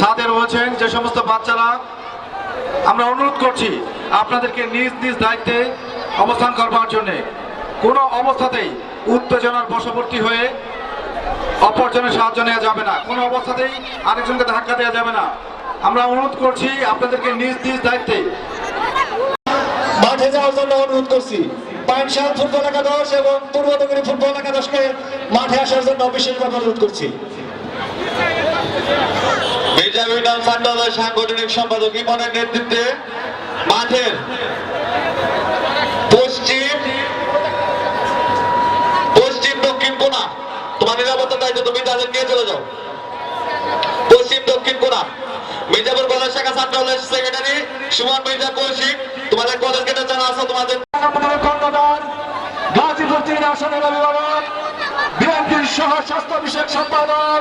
সাথে রয়েছেন যে সমস্ত বাচ্চারা, আমরা অনুরোধ করছি আপনাদেরকে নিজ নিজ দায়িত্বে অবস্থান করবার জন্যে। কোনো অবস্থাতেই উত্তেজনার বশবর্তী হয়ে অপরজনের সাহায্য নেওয়া যাবে না। কোনো অবস্থাতেই আরেকজনকে ধাক্কা দেওয়া যাবে না। আমরা অনুরোধ করছি আপনাদেরকে নিজ নিজ দায়িত্বে মাঠে যাওয়ার জন্য অনুরোধ করছি। পাইনশাল ফুটবল একাদশ এবং পূর্বদগরী ফুটবল একাদশকে মাঠে আসার জন্য বিশেষভাবে অনুরোধ করছি। মির্জা বিডাল সাংগঠনিক সম্পাদক ইমনের নেতৃত্বে মাঠের পশ্চিম পশ্চিম দক্ষিণ কোণা। তোমার নিরাপত্তা দায়িত্ব তুমি তাদের নিয়ে চলে যাও। পশ্চিম দক্ষিণ কোণা। মির্জাপুর কলেজ শাখা ছাত্র দলের সেক্রেটারি সুমন মির্জা কৌশিক, তোমাদের কলেজ গেটে জানা আছে, তোমাদের কর্ণধার গাজীপুর তিন আসনের অভিভাবক, বিএনপির সহ স্বাস্থ্য বিষয়ক সম্পাদক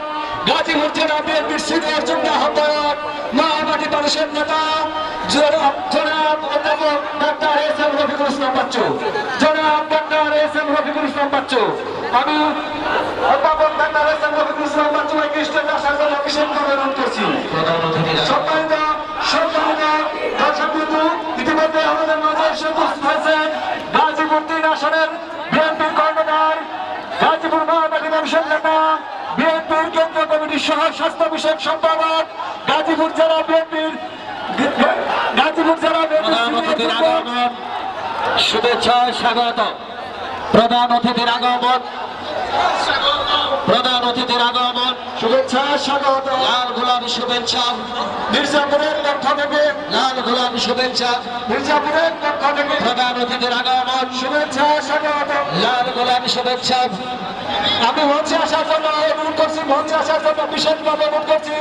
গাজীপুর জেলা বিএনপির সিনিয়র মানুষের নেতা জনাব অধ্যাপক doctor S M Rafiqul Islam Bachchu. জনাব doctor S M Rafiqul Islam Bachchu. আমি অধ্যাপক doctor S M Rafiqul Islam Bachchu আসার জন্য বিশেষভাবে অনুরোধ করছি। সম্মানিত সম্মানিত দর্শক বিন্দু ইতিমধ্যে আমাদের মাঝে এসে উপস্থিত হয়েছেন গাজীপুর তিন আসনের বিএনপির কর্ণধার গাজীপুর মহানগরী মানুষের নেতা বিএনপির কেন্দ্রীয় কমিটির সহ স্বাস্থ্য বিষয়ক সম্পাদক গাজীপুর জেলা বিএনপির প্রধান অতিথির আগমন। শুভেচ্ছা স্বাগত। প্রধান অতিথির আগমন। প্রধান অতিথির আগমন। শুভেচ্ছা স্বাগত। লাল গোলাপি শুভেচ্ছা। মির্জাপুরের পক্ষ থেকে। লাল গোলাপি শুভেচ্ছা। মির্জাপুরের পক্ষ থেকে। প্রধান অতিথির আগমন। শুভেচ্ছা স্বাগত। লাল গোলাপি শুভেচ্ছা। আমি মঞ্চে আসার জন্য অনুরোধ করছি মঞ্চে আসার জন্য বিশেষভাবে অনুরোধ করছি।